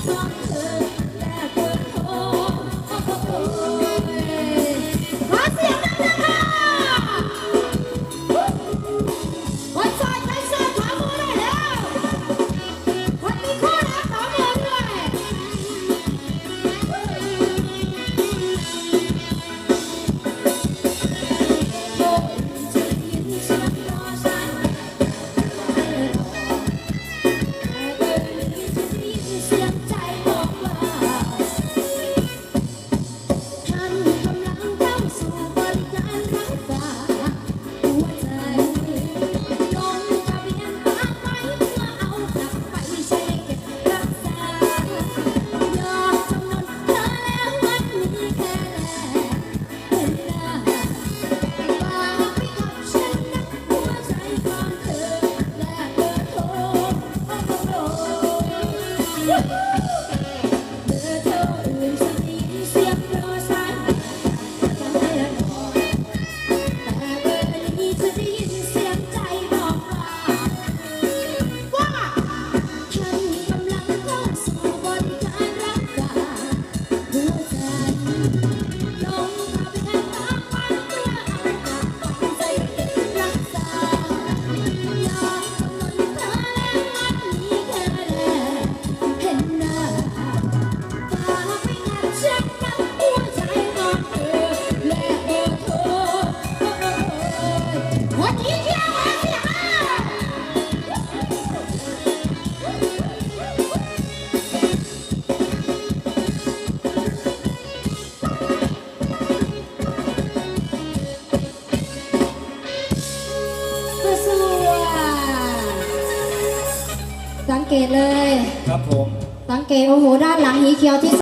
Everybody สังเกตเลย ครับผม สังเกตโอ้โหด้านหลังหีเขียวที่